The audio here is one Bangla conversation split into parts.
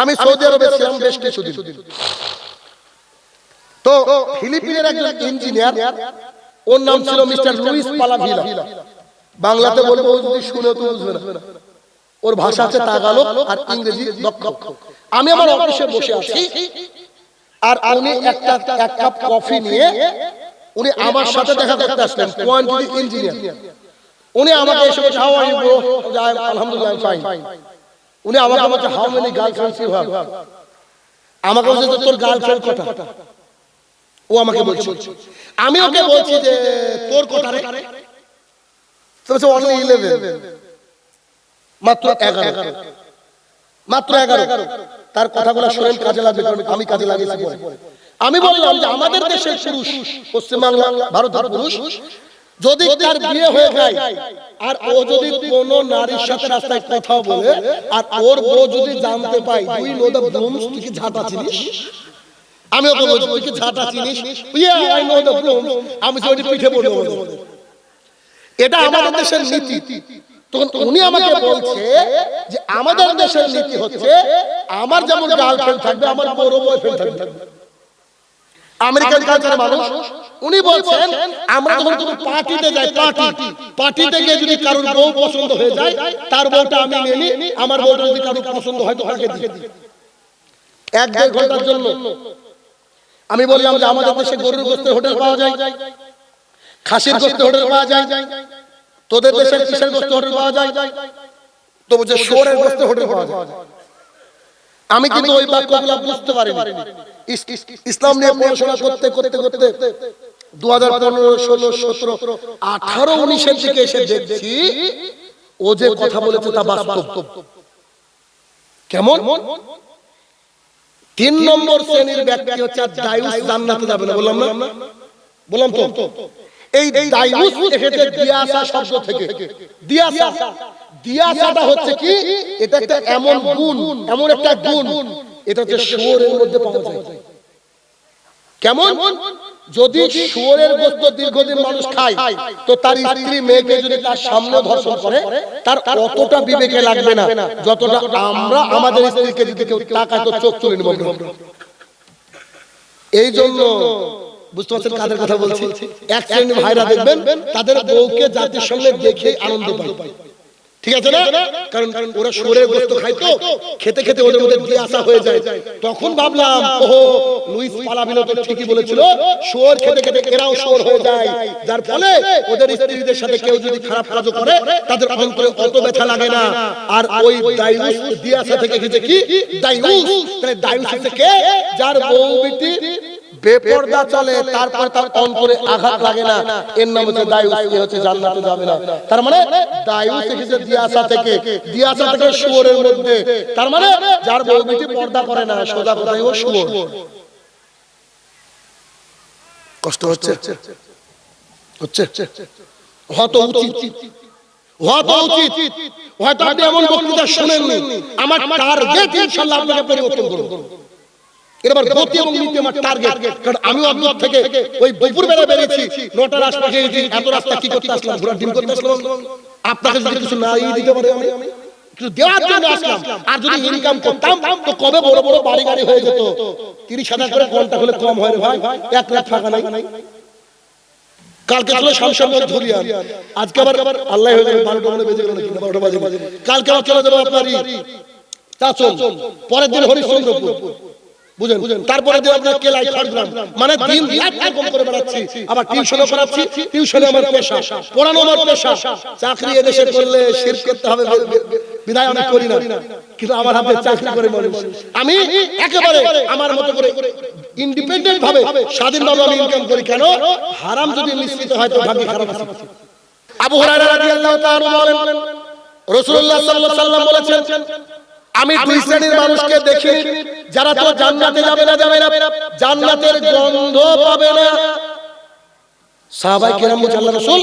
আমি সৌদি আরবে ছিলাম বেশ কিছুদিন। তো ফিলিপিনের একজন ইঞ্জিনিয়ার ওর নাম ছিল মিস্টার লুইস পালাভিলা। বাংলাতে বলব ও যদি শুনে তো বুঝবে না। ওর ভাষা আছে তাগালো আর ইংরেজি দক্ষ। আমি আমার অফিসে বসে আছি। আর উনি একটা এক কাপ কফি নিয়ে উনি আমার সাথে দেখা করতে আসলেন কোয়ান্টিটি ইঞ্জিনিয়ার উনি আমাকে এসে বলছে হাউ আর ইউ ব্রো আলহামদুলিল্লাহ ফাইন উনি আমাকে বলছে how many girlfriends you have আমাকে বলছে তোর গার্লফ্রেন্ড কটা ও আমাকে বলছে। আমি ওকে বলছি যে তোর কটা রে তো বলছে অনলি ইলেভেন মাত্র এগারো। মাত্র এগারো। তার কথাগুলো শুনেন কাজে লাগবে আমি কাজে লাগিয়েছি। আমি বললাম যে আমাদের দেশের পুরুষ পশ্চিমবাংলা ভারতের পুরুষ যদি তার বিয়ে হয়ে যায় আর ও যদি কোন নারীর সাথে রাস্তায় কথা বলে আর ওর বউ যদি জানতে পায় তুই নো দ্য তুই কি ঝাঁটা চিনিস আমি ওকে বলছি তুই কি ঝাঁটা চিনিস yeah I know the brooms আমি সেটা পিঠে পড়ব এটা আমাদের দেশের নীতি। তখন উনি আমাকে বলছে যে আমাদের দেশের নীতি হচ্ছে আমার যেমন গার্লফ্রেন্ড থাকবে আমার বড় বয়ফ্রেন্ড থাকবে। আমেরিকান কালচারের মানুষ। উনি বলছেন আমরা যখন কোনো পার্টিতে যাই পার্টি। পার্টিতে গিয়ে যদি কারোর বউ পছন্দ হয়ে যায় তার বউটা আমি নিয়ে নিই আমার বউটা যদি কারোর পছন্দ হয় তো তাকে দিয়ে দিই। এক দেড় ঘণ্টার জন্য। আমি বললাম যে আমাদের দেশে গরুর গোস্তের হোটেল পাওয়া যায় খাসির গোস্তের হোটেল পাওয়া যায়। তোদের দেশে কিসের গোস্ত হোটেল পাওয়া যায়? তো বলছে শুয়োরের গোস্ত হোটেল পাওয়া যায়। আমি কিন্তু ওই বাক্যগুলো বুঝতে পারিনি। ইস- ইস- ইসলাম নিয়ে পড়াশোনা করতে করতে করতে দু হাজার পনেরো ষোলো সতেরো আঠারো উনিশের দিকে এসে দেখছি ও যে কথা বলেছে তা বাস্তব। কেমন? তিন নম্বর শ্রেণির ব্যক্তি হচ্ছে আর জান্নাতে যাবে না বললাম না? বললাম তো। এই এসেছে দিয়াসা শব্দ থেকে। দিয়াসা। দিয়াসাটা হচ্ছে কি? এটা একটা এমন গুণ এমন একটা গুণ এটা হচ্ছে শুয়োরের মধ্যে পাওয়া যায়। কেমন? যদি শুয়োরের গোস্ত দীর্ঘদিন মানুষ খায় তো তার স্ত্রী মেয়েকে যদি তার সামনে ধর্ষণ করে তার অতটা বিবেকে লাগবে না। যতটা আমরা আমাদের স্ত্রীকে যদি কেউ তাকায় তো চোখ তুলে নেব। এই জন্য বুঝতে পারছেন? কাদের কথা বলছি? এক শ্রেণির ভাইরা দেখবেন তাদের বউকে জাতির সামনে দেখে আনন্দ পায়। ঠিক আছে না? কারণ ওরা গোস্ত খায় তো খেতে খেতে ওদের মধ্যে দিয়ে আসা হয়ে যায়। তখন ভাবলাম ওহো লুইস পালাভিনো তো ঠিকই বলেছিল শুয়োর খেতে খেতে এরাও শুয়োর হয়ে যায়। যার ফলে ওদের স্ত্রীদের সাথে কেউ যদি খারাপ কাজ করে তাদের অন্তরে অত ব্যথা লাগে না। আর ওই দায়ুস দিয়াসা থেকে এসেছে কি দায়ুস তাহলে দায়ুস হচ্ছে কে যার বউ বিটি বেপর্দা চলে তারপর তার অন্তরে আঘাত লাগে না। এর নাম হচ্ছে দায়ুস এ হচ্ছে জান্নাতে যাবে না। তার মানে দায়ুস এসেছে দিয়াসা থেকে। দিয়াসা থেকে শুয়োরের মধ্যে। তার মানে যার বউ বেটি পর্দা করে না সোজা কথাই ও শুয়োর। কষ্ট হচ্ছে? হচ্ছে। হয়তো উচিত। হয়তো উচিত। হয়তো আপনি এমন বক্তৃতা শুনেননি। আমার টার্গেট ইনশাআল্লাহ আপনাকে পরিবর্তন করব। এবার গতি এবং নীতি আমার টার্গেট কারণ আমি অদ্ভুত থেকে ওই দুপুর বেলা বেরিয়েছি নটার আশপাশে এত রাস্তা কি করতে আসলাম ডিম করতে আসলাম। আপনাকে যদি কিছু দিতে পারে আমি কিছু দেওয়ার জন্য আসলাম। আর যদি ইনকাম করতাম তো কবে বড় বড় বাড়ি গাড়ি হয়ে যেত? তিরিশ হাজার করে ঘণ্টা হলে কম হয় রে ভাই এক লাখ টাকা নাই। কালকে ধরিয়া আজকে আবার আল্লাহ হয়ে যাবে বারোটা মানে বেজে গেল নাকি বারোটা বাজে কালকে আবার চলে যাব আপনারই। চাচল পরের দিন হরিশ্চন্দ্রপুর বুঝেন তারপরে দিন আপনার কেলাই খড়গ্রাম মানে দিন রাত এরকম করে বেড়াচ্ছি। আবার টিউশনও করাচ্ছি টিউশনে আমার পেশা। পড়ানো আমার পেশা। চাকরি এদেশে করলে শেষ করতে হবে বিদায় আমি করি না। কিন্তু আমার হাতে চাকরি করে মানুষ। আমি একেবারে আমার মতো করে ইন্ডিপেন্ডেন্ট ভাবে স্বাধীনভাবে আমি ইনকাম করি কেন? হারাম যদি মিশ্রিত হয় তো ভাগ্য খারাপ আছে। আবু হুরায়রা রাদিয়াল্লাহু তাআলা বলেন রাসূলুল্লাহ সাল্লাল্লাহু আলাইহি সাল্লাম বলেছেন আমি দুই শ্রেণির মানুষকে দেখি যারা তো জান্নাতে যাবে না যাবে না জান্নাতের গন্ধ পাবে না। সাহাবাই কিরাম বলছে আল্লাহ রাসূল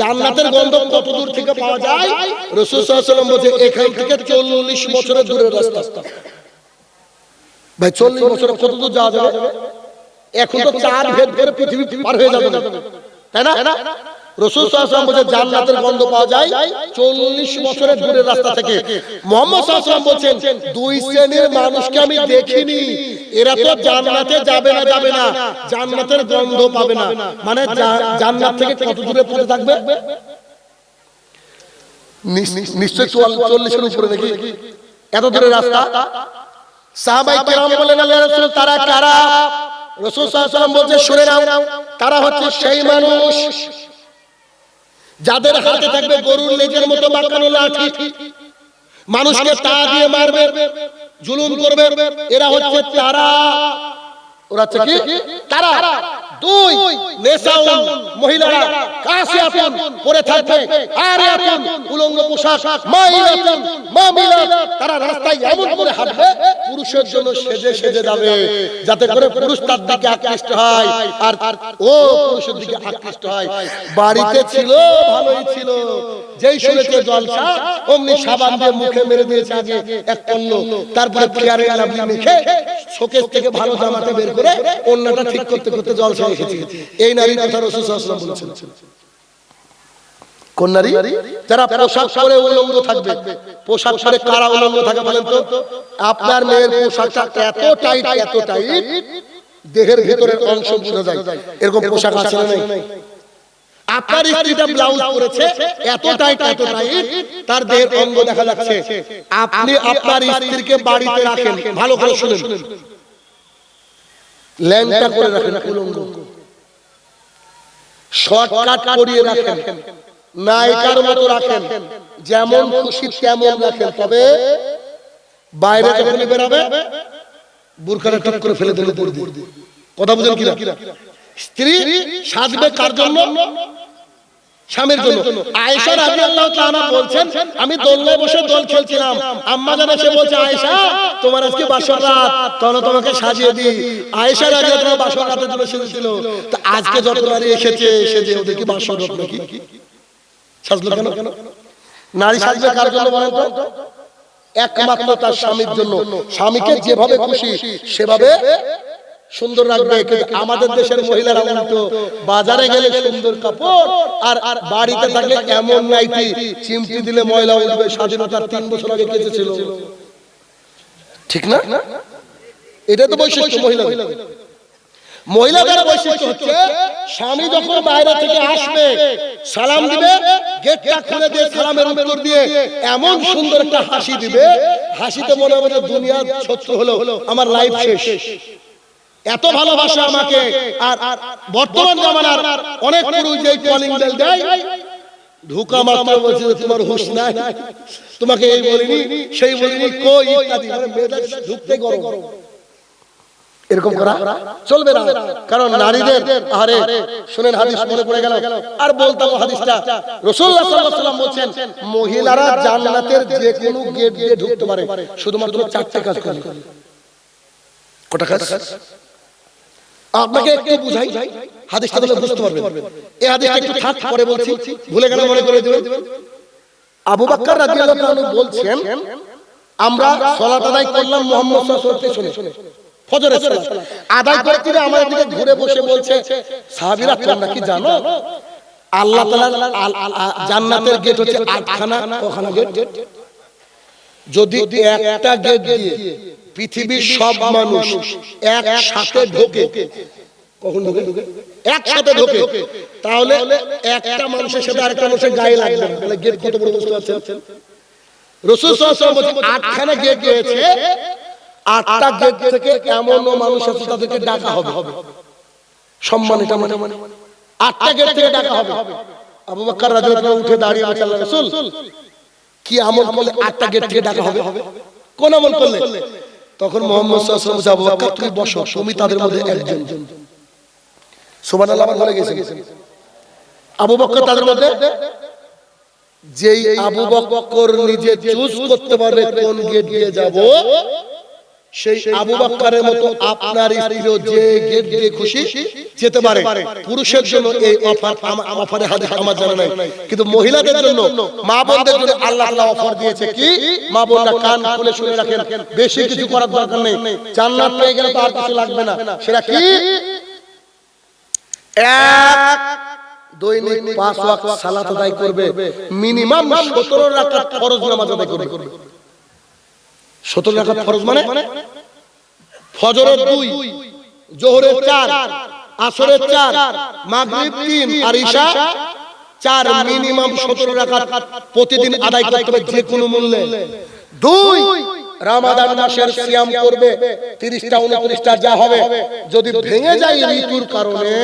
জান্নাতের গন্ধ কত দূর থেকে পাওয়া যায়? রাসূল সাল্লাল্লাহু আলাইহি সাল্লাম বলছে এখান থেকে 40 বছরের দূরের রাস্তা। ভাই 40 বছরে কত দূর যাওয়া যাবে? এখন তো চার ভেদ করে পৃথিবী পার হয়ে যাবে। তাই না? রসুল সাল্লাম বলছে জান্নাতের গন্ধ পাওয়া যায় চল্লিশ বছরের দূরের রাস্তা থেকে। মোহাম্মদ বলছেন দুই শ্রেণির মানুষকে আমি দেখিনি। এরা তো জান্নাতে যাবে না যাবে না জান্নাতের গন্ধ পাবে না। মানে জা- জান্নাত থেকে কত দূরে পড়ে থাকবে? নিশ- নিশ্চয়ই চুয়াল- চল্লিশের উপরে নাকি? এত দূরের রাস্তা? সাহাবাই কেরাম বলেন আল্লাহ রাসূল তারা কারা? রাসূল সাল্লাল্লাহু আলাইহি ওয়াসাল্লাম বলছে শুনে নাও। তারা হচ্ছে সেই মানুষ যাদের হাতে থাকবে গরুর লেজের মতো বাঁকানো লাঠি মানুষকে তা দিয়ে মারবে জুলুম করবে এরা হচ্ছে তারা। ওরা হচ্ছে কি? তারা। দুই নেশাউন মহিলারা কাসিয়াতুন পরে থাকবে আরিয়াতুন উলঙ্গ পোশাক মাইলাতুন মামিলাত তারা রাস্তায় এমন করে হাঁটবে পুরুষের জন্য সেজে সেজে যাবে যাতে করে পুরুষ তার দিকে আকৃষ্ট হয় আর আর ও পুরুষের দিকে আকৃষ্ট হয়। বাড়িতে ছিল ভালোই ছিল যেই শুনেছে জলসা অমনি সাবান দিয়ে মুখে মেরে দিয়েছে আগে এক পল্ল তারপরে ফেয়ারে লাভলি মেখে শোকেস থেকে ভালো জামাতে বের করে অন্যটা ঠিক করতে করতে জলসা এই নারীর কথা রসুল সাল্লাল্লাহু আলাইহি ওয়াসাল্লাম বলেছেন। কোন নারী? যারা পোশাক পরে উলঙ্গ থাকবে। পোশাক পরে কারা উলঙ্গ থাকে বলেন তো? আপনার মেয়ের পোশাকটা এত টাইট এত টাইট। দেহের ভিতরের অংশ বোঝা যায়। এরকম পোশাক আছে না নাই। আপনার স্ত্রীটা ব্লাউজ পরেছে এত টাইট এত টাইট তার দেহের অঙ্গ দেখা যাচ্ছে। আপনি আপনার স্ত্রীকে বাড়িতে রাখেন ভালো করে শুনেন। ল্যাংটা করে রাখেন উলঙ্গ। শর্টকাট করিয়ে রাখেন। নায়িকার মতো রাখেন। যেমন খুশি তেমন রাখেন। তবে বাইরে যখন বেরাবে বুরখানা ঠিক করে ফেলে দিলে কথা বুঝলেন কিনা? স্ত্রী সাজবে কার জন্য? স্বামীর জন্য। আয়েশা রাদিয়াল্লাহু তাআলা বলছেন আমি দোলনায় বসে দোল খেলছিলাম। আম্মা জান এসে বলছে আয়েশা তোমার আজকে বাসর রাত। তখন তোমাকে সাজিয়ে দিই। আয়েশা রাদিয়াল্লাহু তাআলা বাসর রাতের জন্য সেজেছিল তো আজকে যত নারী এসেছে সেজে ওদের কি বাসর রাত নাকি? সাজলো কেন? নারী সাজবে কার জন্য বলেন তো? একমাত্র তার স্বামীর জন্য। স্বামীকে যেভাবে খুশি সেভাবে সুন্দর রাখবে কিন্তু আমাদের দেশের মহিলারা উল্টো বাজারে গেলে সুন্দর কাপড় আর আর বাড়িতে থাকলে এমন নাইটি চিমটি দিলে ময়লা উঠবে স্বাধীনতার তিন বছর আগে কেটে ছিল ঠিক না? এটা তো বৈশিষ্ট্য মহিলা মহিলাদের বৈশিষ্ট্য হচ্ছে স্বামী যখন বাইরে থেকে আসবে সালাম দিবে গেটটা খুলে দিয়ে সালামের উত্তর দিয়ে এমন সুন্দর একটা হাসি দিবে হাসিতে মনে হবে যে দুনিয়া সত্য হলো আমার লাইফ শেষ। এত ভালোবাসা আমাকে। আর বর্তমান জামানার অনেক পুরুষ যে কলিং বেল দেয় ঢুকা মাত্র বলছে তোমার হুঁশ নাই। তোমাকে এই বলিনি সেই বলিনি কই ইত্যাদি। মানে মেয়েদের ঢুকতে গরম। এরকম করা? চলবে না। কারণ নারীদের আরে শুনেন হাদিস মনে পড়ে গেল। আর বলতাম হাদিসটা রাসূলুল্লাহ সাল্লাল্লাহু আলাইহি ওয়াসাল্লাম বলছেন মহিলারা জান্নাতের যে কোনো গেট দিয়ে ঢুকতে পারে। শুধুমাত্র চারটি কাজ করে কটা কাজ? আপনাকে একটু বুঝাই হাদিসটা তাহলে বুঝতে পারবেন। এই হাদিসটা একটু থাক পরে বলছি ভুলে গেলে মনে করে দিবেন। আবু বকর রাদিয়াল্লাহু তাআলা বলছেন আমরা সালাত আদায় করলাম মুহাম্মদ সাল্লাল্লাহু আলাইহি ওয়াসাল্লাম। ফজরের সালাত। আদায় করতে দিকে ঘুরে বসে বলছে সাহাবীরা তোমরা কি জানো? আল্লাহ তাআলা জান্নাতের গেট হচ্ছে আটখানা কখানা গেট যদি একটা গেট দিয়ে পৃথিবীর সব মানুষ একসাথে ঢোকে। কখন ঢোকে? একসাথে ঢোকে। তাহলে একটা মানুষের সাথে আরেকটা মানুষের গায়ে লাগবে। তাহলে গেট কত বড় বুঝতে পারছেন রসুল সাল্লাল্লাহু আলাইহি আটখানা গেট দিয়েছে আটটা গেট থেকে এমন মানুষ আছে তাদেরকে ডাকা হবে। সম্মান এটা মানে আটটা গেট থেকে ডাকা হবে। আবু বকর রাদিয়াল্লাহু উঠে দাঁড়িয়ে বলছে আল্লাহ রাসূল কি আমল করলে আটটা গেট থেকে ডাকা হবে? কোন আমল করলে? তখন মোহাম্মদ আবু বকর তুমি বসো তুমি তাদের মধ্যে একজন। সোমান আল্লাহ বলে গেছেন। আবু বকর তাদের মধ্যে যেই আবু বক্কর নিজে চুজ করতে পারবে কোন গেট দিয়ে যাব সেই আবু বকরের মতো আপনার স্ত্রীও যে গেট দিয়ে খুশি যেতে পারে। পুরুষের জন্য এই অফার অফারে হাতে আমার জানা নাই। কিন্তু মহিলাদের জন্য মা বোনদের জন্য আল্লাহ আল্লাহ অফার দিয়েছে কি? মা বোনরা কান খুলে শুনে রাখেন। বেশি কিছু করার দরকার নেই। জান্নাত পেয়ে গেলে তো আর কিছু লাগবে না। সেটা কি? এক দৈনিক পাঁচ ওয়াক্ত সালাত আদায় করবে। মিনিমাম সতেরো রাকাত ফরজ নামাজ আদায় করবে। সতেরো রাকাত ফরজ মানে ফজরের দুই জোহরের চার আসরের চার মাগরিব তিন আর ঈশা চার মিনিমাম সতেরো রাকাত প্রতিদিন আদায় করতে হবে যে কোনো মূল্যে। দুই রামাদান মাসের সিয়াম করবে তিরিশটা উনত্রিশটা যা হবে যদি ভেঙে যায় ঋতুর কারণে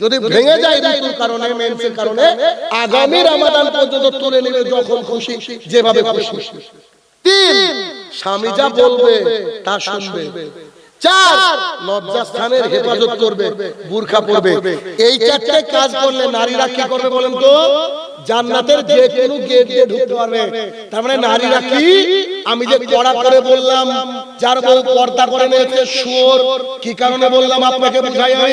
যদি ভেঙে যায় ঋতুর কারণে মেন্সের কারণে আগামী রামাদান পর্যন্ত তুলে নেবে যখন খুশি যেভাবে খুশি। তিন স্বামী যা বলবে তা শুনবে। চার লজ্জাস্থানের হেফাজত করবে বুরখা পরবে এই চারটে কাজ করলে নারীরা কি করবে বলেন তো? জান্নাতের যে কোনো গেট দিয়ে ঢুকতে পারবে। তার মানে নারীরা কি? আমি যে কড়া করে বললাম যার বউ পর্দা করে নিয়েছে শুয়োর। কি কারণে বললাম আপনাকে বুঝাই আমি?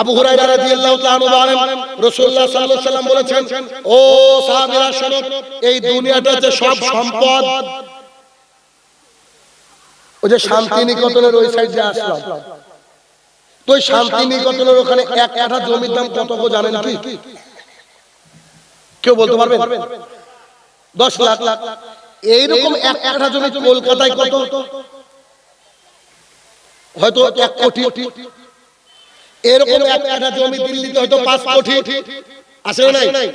আবু হুরায়রা রাদিয়াল্লাহু তাআলা বলেন রাসূলুল্লাহ সাল্লাল্লাহু আলাইহি সাল্লাম বলেছেন ও সাহাবীরা শোনো এই দুনিয়াটা যে সব সম্পদ। ওই যে শান্তিনিকেতনের ওই সাইডে আসলাম। তো ওই শান্তিনিকেতনের ওখানে এক কাঠা জমির দাম কত জানেন কি? কেউ বলতে পারবেন? দশ লাখ। লাখ এইরকম এক কাঠা জমি কলকাতায় কত? হয়তো এক কোটি। এরকম এক কাঠা জমি দিল্লিতে হয়তো পাঁচ কোটি। আছে না নাই।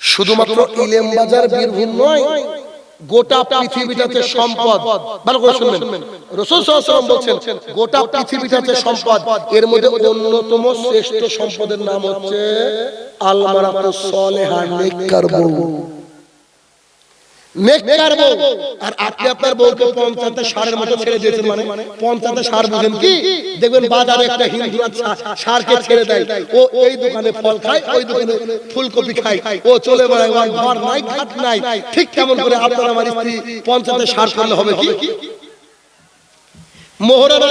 শুধুমাত্র ইলেম বাজার বীরভূম নয় গোটা পৃথিবীটাতে সম্পদ। ভালো করে শুনবেন। রসুল সাল্লাল্লাহু বলছেন গোটা পৃথিবীটাতে সম্পদ। এর মধ্যে অন্যতম শ্রেষ্ঠ সম্পদের নাম হচ্ছে আলমারাতুস সালেহা নেককার বউ। মানে? ফুলকপি ও চলে বেড়ায় ঘাট নাই ঠিক কেমন করে আপনার আমার স্ত্রী সার হবে কি?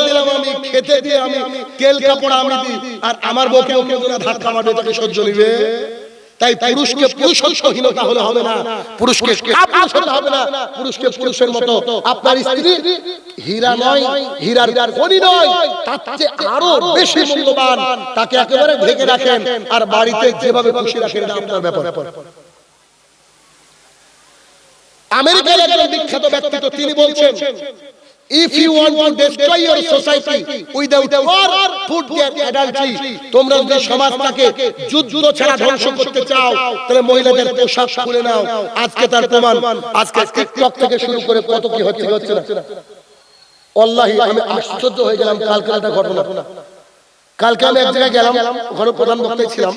দিলাম আমি, খেতে দিয়ে আমি, তেল কাপড় আমি দিই। আর আমার বউকে ওকে ধাক্কা তাকে সহ্য নিবে? তাই পুরুষকে পুরুষত্বহীনতা হলে হবে না। পুরুষকে হলে হবে না। পুরুষকে পুরুষের মতো। আপনার স্ত্রী হীরা নয় হীরার খনি নয়। তার চেয়ে আরও বেশি মূল্যবান। তাকে একেবারে ঢেকে রাখেন আর বাড়িতে যেভাবে খুশি রাখেন আপনার ব্যাপার। আমেরিকার একজন বিখ্যাত ব্যক্তিত্ব তিনি বলছেন If you want to destroy your society without war, put their adultery. তোমরা যদি সমাজটাকে যুদ্ধ ছাড়া ধ্বংস করতে চাও তাহলে মহিলাদের পোশাক খুলে নাও। আজকে তার প্রমাণ। আজকে টিকটক থেকে শুরু করে কত কি হচ্ছে হচ্ছে না। আল্লাহি আমি আশ্চর্য হয়ে গেলাম কালকে একটা ঘটনা। কালকে আমি এক জায়গায় গেলাম ওখানে প্রধান বক্তায় ছিলাম।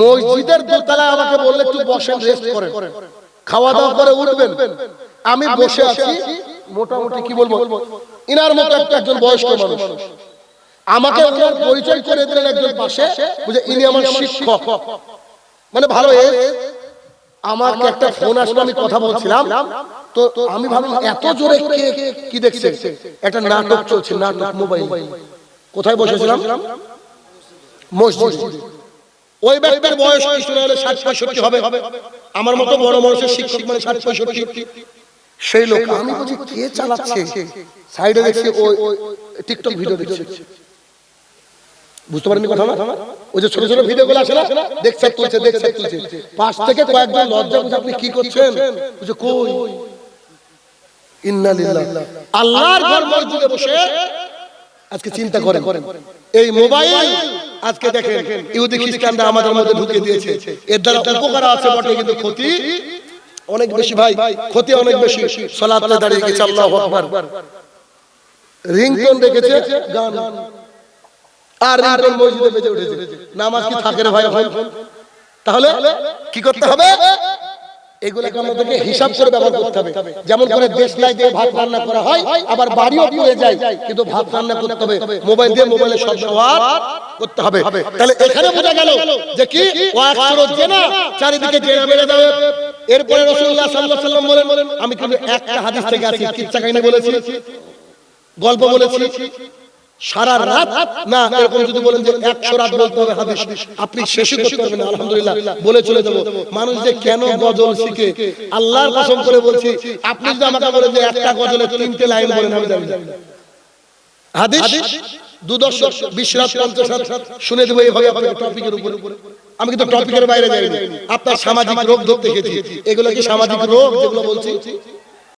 মসজিদের দোতলায় আমাকে বললে একটু বসেন রেস্ট করেন। খাওয়া দাওয়া করে উঠবেন। আমি বসে আছি মোটামুটি কি বলব? ইনার মতো একটা একজন বয়স্ক মানুষ। আমাকে ওনার পরিচয় করে দিলেন একজন পাশে বুঝে ইনি আমার শিক্ষক। মানে ভালো এ আমাকে একটা ফোন আসলো আমি কথা বলছিলাম। তো আমি ভাবলাম এত জোরে কে কি দেখছে? একটা নাটক চলছে নাটক মোবাইল। কোথায় বসেছিলাম? মসজিদ। ওই ব্যক্তির বয়স কিশোর হলে ষাট পঁয়ষট্টি হবে। আমার মতো বড় মানুষের শিক্ষক মানে ষাট পঁয়ষট্টি। সেই লোক আমি বলছি কে চালাচ্ছে? সাইডে দেখছি ওই টিকটক ভিডিও দেখছে। বুঝতে পারেননি কথা না ওই যে ছোট ছোট ভিডিও গুলো আসে না? দেখছে তুলছে দেখছে তুলছে। পাশ থেকে কয়েকজন লজ্জা বুঝে আপনি কি করছেন? বুঝে কই? ইন্না লিল্লাহ। আল্লাহর ঘর মসজিদে বসে আজকে চিন্তা করেন। এই মোবাইল আজকে দেখেন। ইহুদি খ্রিস্টানরা আমাদের মধ্যে ঢুকে দিয়েছে। এর দ্বারা উপকার আছে বটে কিন্তু ক্ষতি অনেক বেশি ভাই ক্ষতি অনেক বেশি। সলাতে দাঁড়িয়ে গেছে আল্লাহ আকবার। রিংটোন রেখেছে গান। আর রিংটোন মসজিদে বেজে উঠেছে। নামাজ কি থাকে রে ভাই? ভাই? তাহলে কি করতে হবে? এগুলোকে আমাদেরকে হিসাব করে ব্যবহার করতে হবে। যেমন করে দেশলাই দিয়ে ভাত রান্না করা হয় আবার বাড়িও যায় কিন্তু ভাত রান্না করতে হবে। মোবাইল দিয়ে মোবাইলের সব ব্যবহার করতে হবে। তাহলে এখানে বোঝা গেল যে কি জেনা চারিদিকে জেনা বেড়ে যাবে। এরপরে রাসূলুল্লাহ সাল্লাল্লাহু আলাইহি ওয়াসাল্লাম বলেন আমি কিন্তু একটা হাদিস থেকে আছি কিচ্ছা কাহিনী বলেছি। গল্প বলেছি। সারা রাত না এরকম যদি বলেন যে একশো রাত বলতে হবে হাদিস আপনি শেষই করতে পারবেন আলহামদুলিল্লাহ বলে চলে যাব। মানুষ যে কেন গজল শিখে? আল্লাহর কসম করে বলছি আপনি যদি আমাকে বলেন যে একটা গজলে তিনটে লাইন বলেন আমি জানি। হাদিস? দুদর্শক বিশ্বনাথ পঞ্চসার শুনে দেবো এইভাবে আপনাকে টপিকের উপরে। আমি কিন্তু টপিকের বাইরে যাইনি। আপনার সামাজিক রোগ ধরতে গেছি। এগুলো কি সামাজিক রোগ যেগুলো বলছি?